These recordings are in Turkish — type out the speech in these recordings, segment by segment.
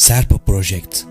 Serpo Project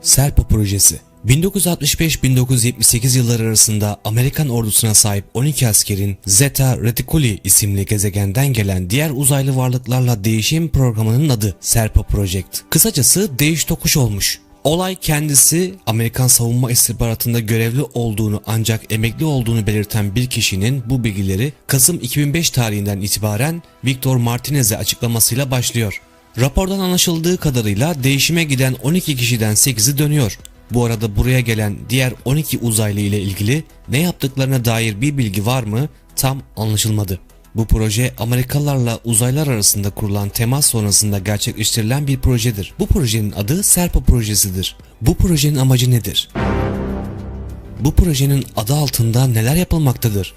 Serpo projesi 1965-1978 yılları arasında Amerikan ordusuna sahip 12 askerin Zeta Reticuli isimli gezegenden gelen diğer uzaylı varlıklarla değişim programının adı Serpo Project. Kısacası değiş tokuş olmuş. Olay kendisi Amerikan savunma istihbaratında görevli olduğunu ancak emekli olduğunu belirten bir kişinin bu bilgileri Kasım 2005 tarihinden itibaren Victor Martinez'e açıklamasıyla başlıyor. Rapordan anlaşıldığı kadarıyla değişime giden 12 kişiden 8'i dönüyor. Bu arada buraya gelen diğer 12 uzaylı ile ilgili ne yaptıklarına dair bir bilgi var mı tam anlaşılmadı. Bu proje Amerikalılarla uzaylar arasında kurulan temas sonrasında gerçekleştirilen bir projedir. Bu projenin adı Serpo projesidir. Bu projenin amacı nedir? Bu projenin adı altında neler yapılmaktadır?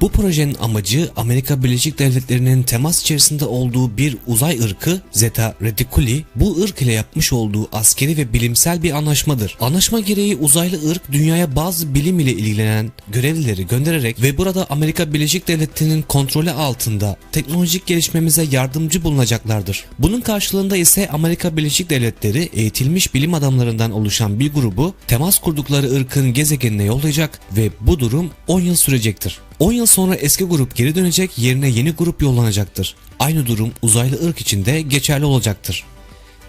Bu projenin amacı Amerika Birleşik Devletleri'nin temas içerisinde olduğu bir uzay ırkı Zeta Reticuli bu ırk ile yapmış olduğu askeri ve bilimsel bir anlaşmadır. Anlaşma gereği uzaylı ırk dünyaya bazı bilim ile ilgilenen görevlileri göndererek ve burada Amerika Birleşik Devletleri'nin kontrolü altında teknolojik gelişmemize yardımcı bulunacaklardır. Bunun karşılığında ise Amerika Birleşik Devletleri eğitilmiş bilim adamlarından oluşan bir grubu temas kurdukları ırkın gezegenine yollayacak ve bu durum 10 yıl sürecektir. 10 yıl sonra eski grup geri dönecek yerine yeni grup yollanacaktır. Aynı durum uzaylı ırk için de geçerli olacaktır.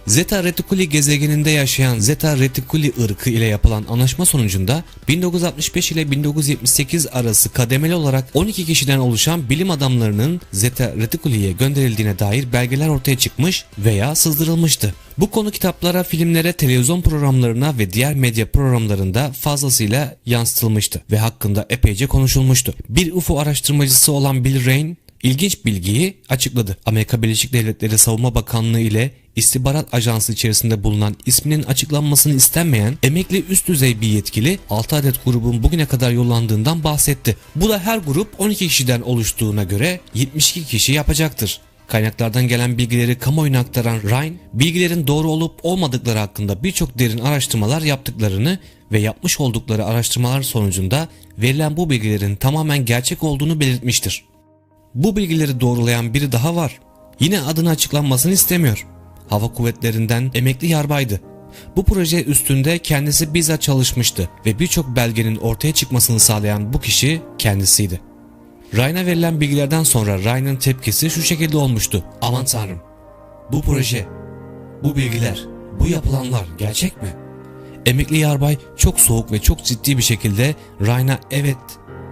Zeta Reticuli gezegeninde yaşayan Zeta Reticuli ırkı ile yapılan anlaşma sonucunda 1965 ile 1978 arası kademeli olarak 12 kişiden oluşan bilim adamlarının Zeta Reticuli'ye gönderildiğine dair belgeler ortaya çıkmış veya sızdırılmıştı. Bu konu kitaplara, filmlere, televizyon programlarına ve diğer medya programlarında fazlasıyla yansıtılmıştı ve hakkında epeyce konuşulmuştu. Bir UFO araştırmacısı olan Bill Rain ilginç bilgiyi açıkladı. Amerika Birleşik Devletleri Savunma Bakanlığı ile İstihbarat Ajansı içerisinde bulunan isminin açıklanmasını istenmeyen emekli üst düzey bir yetkili 6 adet grubun bugüne kadar yollandığından bahsetti. Bu da her grup 12 kişiden oluştuğuna göre 72 kişi yapacaktır. Kaynaklardan gelen bilgileri kamuoyuna aktaran Ryan, bilgilerin doğru olup olmadıkları hakkında birçok derin araştırmalar yaptıklarını ve yapmış oldukları araştırmalar sonucunda verilen bu bilgilerin tamamen gerçek olduğunu belirtmiştir. Bu bilgileri doğrulayan biri daha var. Yine adını açıklanmasını istemiyor. Hava kuvvetlerinden emekli yarbaydı. Bu proje üstünde kendisi bizzat çalışmıştı ve birçok belgenin ortaya çıkmasını sağlayan bu kişi kendisiydi. Ryan'a verilen bilgilerden sonra Ryan'ın tepkisi şu şekilde olmuştu. Aman tanrım. Bu proje, bu bilgiler, bu yapılanlar gerçek mi? Emekli yarbay çok soğuk ve çok ciddi bir şekilde Ryan'a evet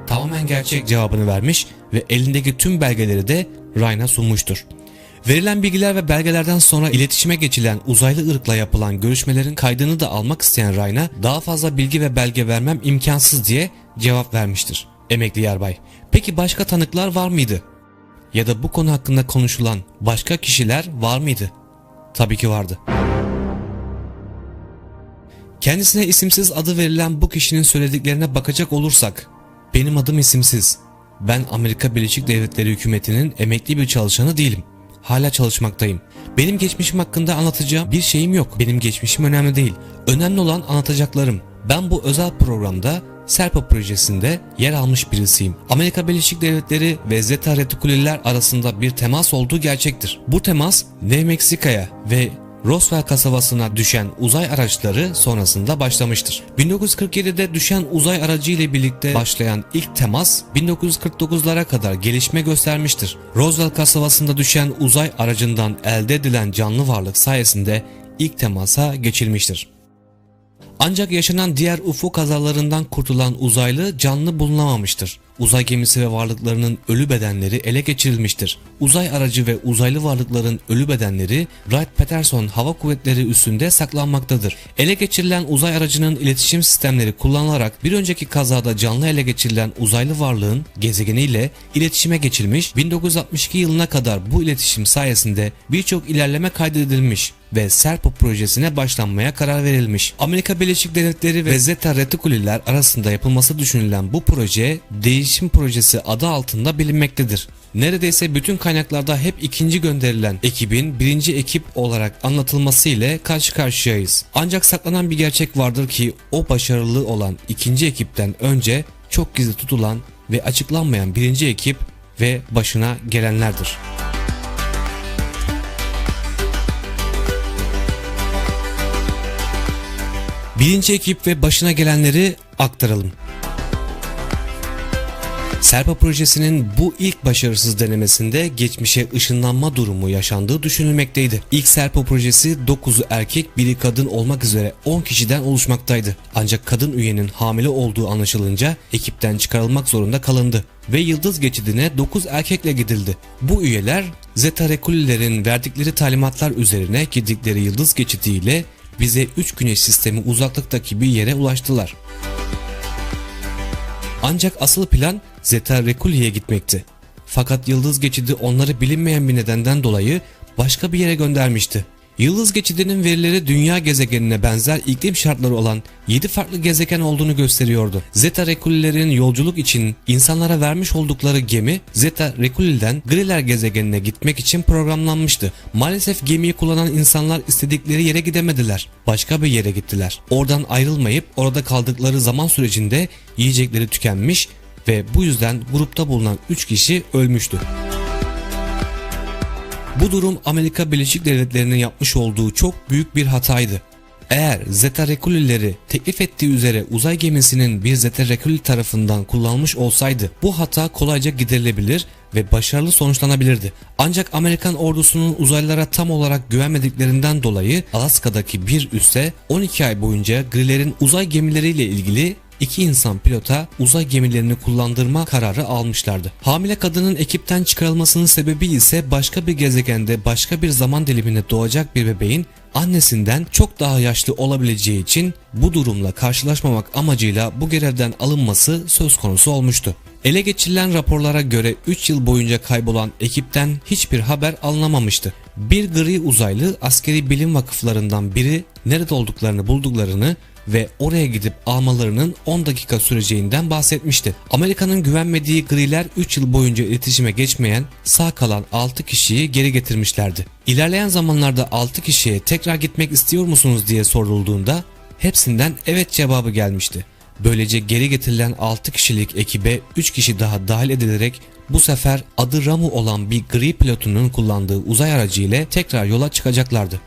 tamamen gerçek cevabını vermiş ve elindeki tüm belgeleri de Ryan'a sunmuştur. Verilen bilgiler ve belgelerden sonra iletişime geçilen uzaylı ırkla yapılan görüşmelerin kaydını da almak isteyen Ryan'a daha fazla bilgi ve belge vermem imkansız diye cevap vermiştir. Emekli yarbay. Peki başka tanıklar var mıydı? Ya da bu konu hakkında konuşulan başka kişiler var mıydı? Tabii ki vardı. Kendisine isimsiz adı verilen bu kişinin söylediklerine bakacak olursak, benim adım isimsiz. Ben Amerika Birleşik Devletleri hükümetinin emekli bir çalışanı değilim. Hala çalışmaktayım. Benim geçmişim hakkında anlatacağım bir şeyim yok. Benim geçmişim önemli değil. Önemli olan anlatacaklarım. Ben bu özel programda Serpa projesinde yer almış birisiyim. Amerika Birleşik Devletleri ve Zeta Reticuliler arasında bir temas olduğu gerçektir. Bu temas New Meksika'ya ve Roswell kasabasına düşen uzay araçları sonrasında başlamıştır. 1947'de düşen uzay aracı ile birlikte başlayan ilk temas 1949'lara kadar gelişme göstermiştir. Roswell kasabasında düşen uzay aracından elde edilen canlı varlık sayesinde ilk temasa geçilmiştir. Ancak yaşanan diğer UFO kazalarından kurtulan uzaylı canlı bulunamamıştır. Uzay gemisi ve varlıklarının ölü bedenleri ele geçirilmiştir. Uzay aracı ve uzaylı varlıkların ölü bedenleri Wright-Patterson Hava Kuvvetleri üssünde saklanmaktadır. Ele geçirilen uzay aracının iletişim sistemleri kullanılarak bir önceki kazada canlı ele geçirilen uzaylı varlığın gezegeniyle iletişime geçilmiş, 1962 yılına kadar bu iletişim sayesinde birçok ilerleme kaydedilmiş ve Serpo projesine başlanmaya karar verilmiş. Amerika Birleşik Devletleri ve Zeta Reticuliler arasında yapılması düşünülen bu proje değişim projesi adı altında bilinmektedir. Neredeyse bütün kaynaklarda hep ikinci gönderilen ekibin birinci ekip olarak anlatılması ile karşı karşıyayız. Ancak saklanan bir gerçek vardır ki o başarılı olan ikinci ekipten önce çok gizli tutulan ve açıklanmayan birinci ekip ve başına gelenlerdir. Birinci ekip ve başına gelenleri aktaralım. Serpa projesinin bu ilk başarısız denemesinde geçmişe ışınlanma durumu yaşandığı düşünülmekteydi. İlk Serpa projesi 9'u erkek, 1'i kadın olmak üzere 10 kişiden oluşmaktaydı. Ancak kadın üyenin hamile olduğu anlaşılınca ekipten çıkarılmak zorunda kalındı ve yıldız geçidine 9 erkekle gidildi. Bu üyeler Zeta Rekulilerin verdikleri talimatlar üzerine gidikleri yıldız geçidiyle bize 3 güneş sistemi uzaklıktaki bir yere ulaştılar. Ancak asıl plan Zeta Reculi'ye gitmekti. Fakat yıldız geçidi onları bilinmeyen bir nedenden dolayı başka bir yere göndermişti. Yıldız geçidinin verileri dünya gezegenine benzer iklim şartları olan 7 farklı gezegen olduğunu gösteriyordu. Zeta Reculi'lerin yolculuk için insanlara vermiş oldukları gemi Zeta Reculi'den Griller gezegenine gitmek için programlanmıştı. Maalesef gemiyi kullanan insanlar istedikleri yere gidemediler. Başka bir yere gittiler. Oradan ayrılmayıp orada kaldıkları zaman sürecinde yiyecekleri tükenmiş ve bu yüzden grupta bulunan 3 kişi ölmüştü. Bu durum Amerika Birleşik Devletleri'nin yapmış olduğu çok büyük bir hataydı. Eğer Zeta Reculi'leri teklif ettiği üzere uzay gemisinin bir Zeta Reculi tarafından kullanılmış olsaydı bu hata kolayca giderilebilir ve başarılı sonuçlanabilirdi. Ancak Amerikan ordusunun uzaylılara tam olarak güvenmediklerinden dolayı Alaska'daki bir üsse 12 ay boyunca Griller'in uzay gemileriyle ilgili iki insan pilota uzay gemilerini kullandırma kararı almışlardı. Hamile kadının ekipten çıkarılmasının sebebi ise başka bir gezegende başka bir zaman diliminde doğacak bir bebeğin annesinden çok daha yaşlı olabileceği için bu durumla karşılaşmamak amacıyla bu görevden alınması söz konusu olmuştu. Ele geçirilen raporlara göre 3 yıl boyunca kaybolan ekipten hiçbir haber alınamamıştı. Bir gri uzaylı askeri bilim vakıflarından biri nerede olduklarını bulduklarını ve oraya gidip almalarının 10 dakika süreceğinden bahsetmişti. Amerika'nın güvenmediği griler 3 yıl boyunca iletişime geçmeyen sağ kalan 6 kişiyi geri getirmişlerdi. İlerleyen zamanlarda 6 kişiye tekrar gitmek istiyor musunuz diye sorulduğunda hepsinden evet cevabı gelmişti. Böylece geri getirilen 6 kişilik ekibe 3 kişi daha dahil edilerek bu sefer adı Ramu olan bir gri pilotunun kullandığı uzay aracı ile tekrar yola çıkacaklardı.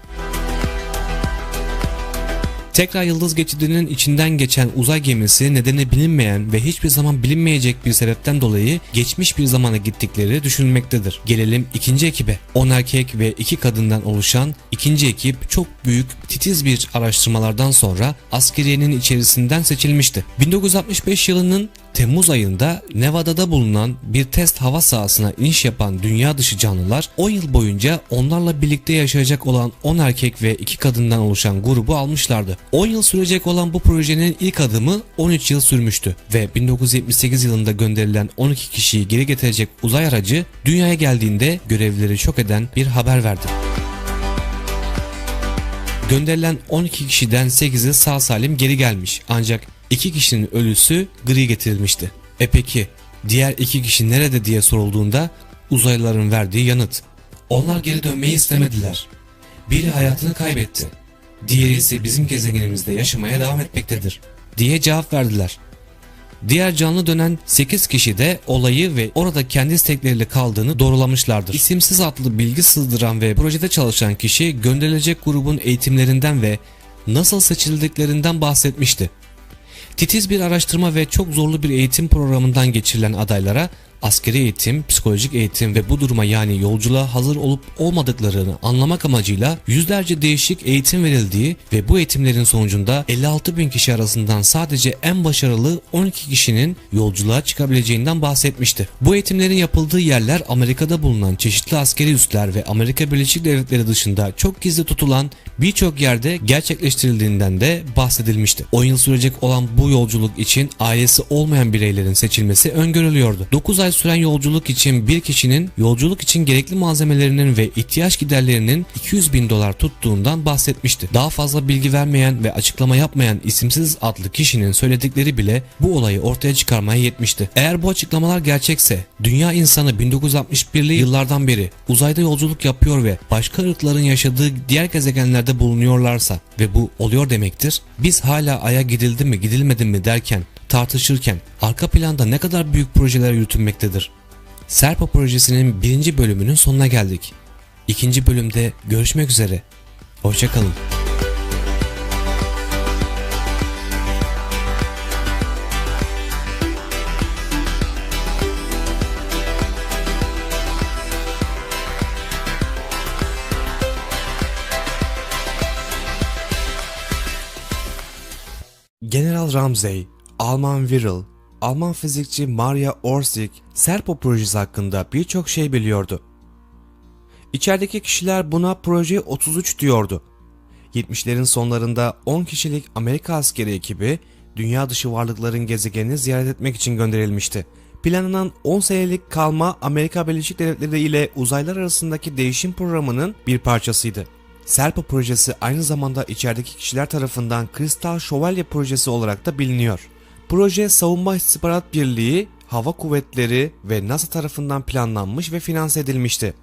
Tekrar yıldız geçidinin içinden geçen uzay gemisi nedeni bilinmeyen ve hiçbir zaman bilinmeyecek bir sebepten dolayı geçmiş bir zamana gittikleri düşünülmektedir. Gelelim ikinci ekibe. 10 erkek ve 2 kadından oluşan ikinci ekip çok büyük titiz bir araştırmalardan sonra askeriyenin içerisinden seçilmişti. 1965 yılının Temmuz ayında Nevada'da bulunan bir test hava sahasına iniş yapan dünya dışı canlılar 10 yıl boyunca onlarla birlikte yaşayacak olan 10 erkek ve 2 kadından oluşan grubu almışlardı. 10 yıl sürecek olan bu projenin ilk adımı 13 yıl sürmüştü ve 1978 yılında gönderilen 12 kişiyi geri getirecek uzay aracı dünyaya geldiğinde görevlileri şok eden bir haber verdi. Gönderilen 12 kişiden 8'i sağ salim geri gelmiş ancak iki kişinin ölüsü gri getirilmişti. E peki diğer iki kişi nerede diye sorulduğunda uzaylıların verdiği yanıt. Onlar geri dönmeyi istemediler. Biri hayatını kaybetti. Diğeri ise bizim gezegenimizde yaşamaya devam etmektedir diye cevap verdiler. Diğer canlı dönen 8 kişi de olayı ve orada kendi istekleriyle kaldığını doğrulamışlardır. İsimsiz adlı bilgi sızdıran ve projede çalışan kişi gönderilecek grubun eğitimlerinden ve nasıl seçildiklerinden bahsetmişti. Titiz bir araştırma ve çok zorlu bir eğitim programından geçirilen adaylara askeri eğitim, psikolojik eğitim ve bu duruma yani yolculuğa hazır olup olmadıklarını anlamak amacıyla yüzlerce değişik eğitim verildiği ve bu eğitimlerin sonucunda 56 bin kişi arasından sadece en başarılı 12 kişinin yolculuğa çıkabileceğinden bahsetmişti. Bu eğitimlerin yapıldığı yerler Amerika'da bulunan çeşitli askeri üsler ve Amerika Birleşik Devletleri dışında çok gizli tutulan birçok yerde gerçekleştirildiğinden de bahsedilmişti. 10 yıl sürecek olan bu yolculuk için ailesi olmayan bireylerin seçilmesi öngörülüyordu. 9 ay süren yolculuk için bir kişinin yolculuk için gerekli malzemelerinin ve ihtiyaç giderlerinin 200 bin dolar tuttuğundan bahsetmişti. Daha fazla bilgi vermeyen ve açıklama yapmayan isimsiz adlı kişinin söyledikleri bile bu olayı ortaya çıkarmaya yetmişti. Eğer bu açıklamalar gerçekse dünya insanı 1961'li yıllardan beri uzayda yolculuk yapıyor ve başka ırkların yaşadığı diğer gezegenlerde bulunuyorlarsa ve bu oluyor demektir. Biz hala aya gidildi mi gidilmedi mi derken tartışırken arka planda ne kadar büyük projeler yürütülmektedir. Serpa projesinin birinci bölümünün sonuna geldik. İkinci bölümde görüşmek üzere. Hoşçakalın. General Ramsey Alman Wirral, Alman fizikçi Maria Orsig, Serpo projesi hakkında birçok şey biliyordu. İçerideki kişiler buna proje 33 diyordu. 70'lerin sonlarında 10 kişilik Amerika askeri ekibi dünya dışı varlıkların gezegenini ziyaret etmek için gönderilmişti. Planlanan 10 senelik kalma Amerika Birleşik Devletleri ile uzaylar arasındaki değişim programının bir parçasıydı. Serpo projesi aynı zamanda içerideki kişiler tarafından Kristal Şövalye projesi olarak da biliniyor. Proje Savunma İstihbarat Birliği, Hava Kuvvetleri ve NASA tarafından planlanmış ve finanse edilmişti.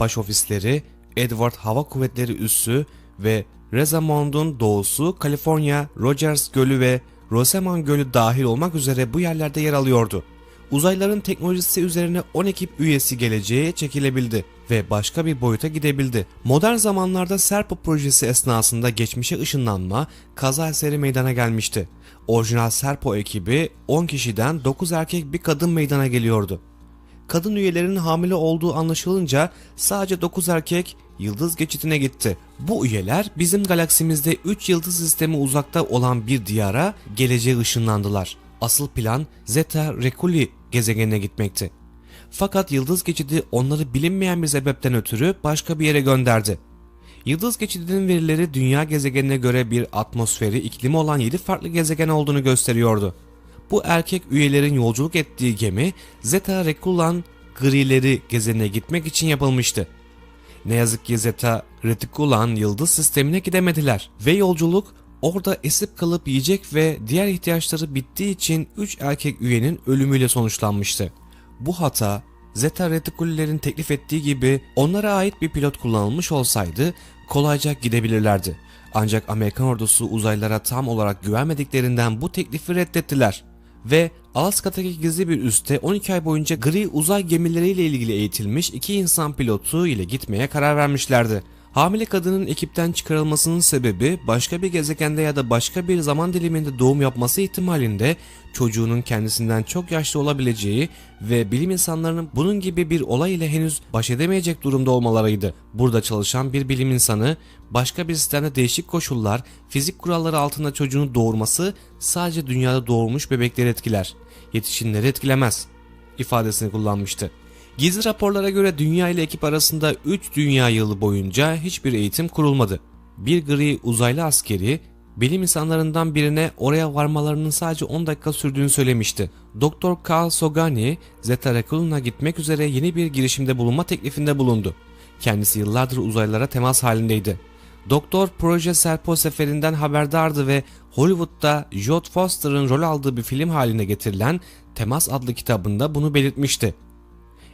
Baş ofisleri Edward Hava Kuvvetleri Üssü ve Rosamond'un doğusu Kaliforniya, Rogers Gölü ve Rosamond Gölü dahil olmak üzere bu yerlerde yer alıyordu. Uzayların teknolojisi üzerine 10 ekip üyesi geleceğe çekilebildi ve başka bir boyuta gidebildi. Modern zamanlarda Serpo projesi esnasında geçmişe ışınlanma kaza eseri meydana gelmişti. Orijinal Serpo ekibi 10 kişiden 9 erkek bir kadın meydana geliyordu. Kadın üyelerin hamile olduğu anlaşılınca sadece 9 erkek yıldız geçitine gitti. Bu üyeler bizim galaksimizde 3 yıldız sistemi uzakta olan bir diyara geleceğe ışınlandılar. Asıl plan Zeta Reculi gezegenine gitmekti. Fakat yıldız geçidi onları bilinmeyen bir sebepten ötürü başka bir yere gönderdi. Yıldız geçidinin verileri dünya gezegenine göre bir atmosferi, iklimi olan 7 farklı gezegen olduğunu gösteriyordu. Bu erkek üyelerin yolculuk ettiği gemi Zeta Reculan grileri gezenine gitmek için yapılmıştı. Ne yazık ki Zeta Reticulan yıldız sistemine gidemediler ve yolculuk orada esip kalıp yiyecek ve diğer ihtiyaçları bittiği için 3 erkek üyenin ölümüyle sonuçlanmıştı. Bu hata Zeta Reticulilerin teklif ettiği gibi onlara ait bir pilot kullanılmış olsaydı kolayca gidebilirlerdi. Ancak Amerikan ordusu uzaylılara tam olarak güvenmediklerinden bu teklifi reddettiler ve Alaska'daki gizli bir üste 12 ay boyunca gri uzay gemileriyle ilgili eğitilmiş iki insan pilotu ile gitmeye karar vermişlerdi. Hamile kadının ekipten çıkarılmasının sebebi başka bir gezegende ya da başka bir zaman diliminde doğum yapması ihtimalinde çocuğunun kendisinden çok yaşlı olabileceği ve bilim insanlarının bunun gibi bir olay ile henüz baş edemeyecek durumda olmalarıydı. Burada çalışan bir bilim insanı başka bir sistemde değişik koşullar, fizik kuralları altında çocuğunu doğurması sadece dünyada doğurmuş bebekleri etkiler. Yetişkinleri etkilemez ifadesini kullanmıştı. Gizli raporlara göre dünya ile ekip arasında 3 dünya yılı boyunca hiçbir eğitim kurulmadı. Bir gri uzaylı askeri bilim insanlarından birine oraya varmalarının sadece 10 dakika sürdüğünü söylemişti. Doktor Carl Sogani, Zeta Reculum'a gitmek üzere yeni bir girişimde bulunma teklifinde bulundu. Kendisi yıllardır uzaylılara temas halindeydi. Doktor proje Serpo seferinden haberdardı ve Hollywood'da Jodie Foster'ın rol aldığı bir film haline getirilen Temas adlı kitabında bunu belirtmişti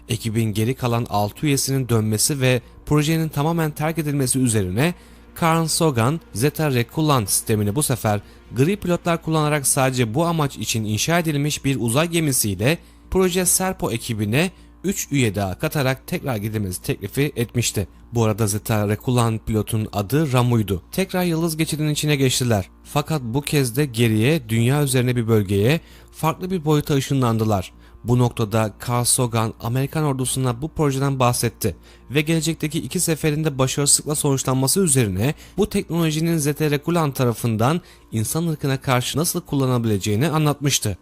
ekibin geri kalan 6 üyesinin dönmesi ve projenin tamamen terk edilmesi üzerine Carl Sagan, Zeta Reculan sistemini bu sefer gri pilotlar kullanarak sadece bu amaç için inşa edilmiş bir uzay gemisiyle proje Serpo ekibine 3 üye daha katarak tekrar gidilmesi teklifi etmişti. Bu arada Zeta Reculan pilotun adı Ramu'ydu. Tekrar yıldız geçidinin içine geçtiler. Fakat bu kez de geriye dünya üzerine bir bölgeye farklı bir boyuta ışınlandılar. Bu noktada Carl Sagan Amerikan ordusuna bu projeden bahsetti ve gelecekteki iki seferinde başarısızlıkla sonuçlanması üzerine bu teknolojinin Zeta Reculan tarafından insan ırkına karşı nasıl kullanabileceğini anlatmıştı.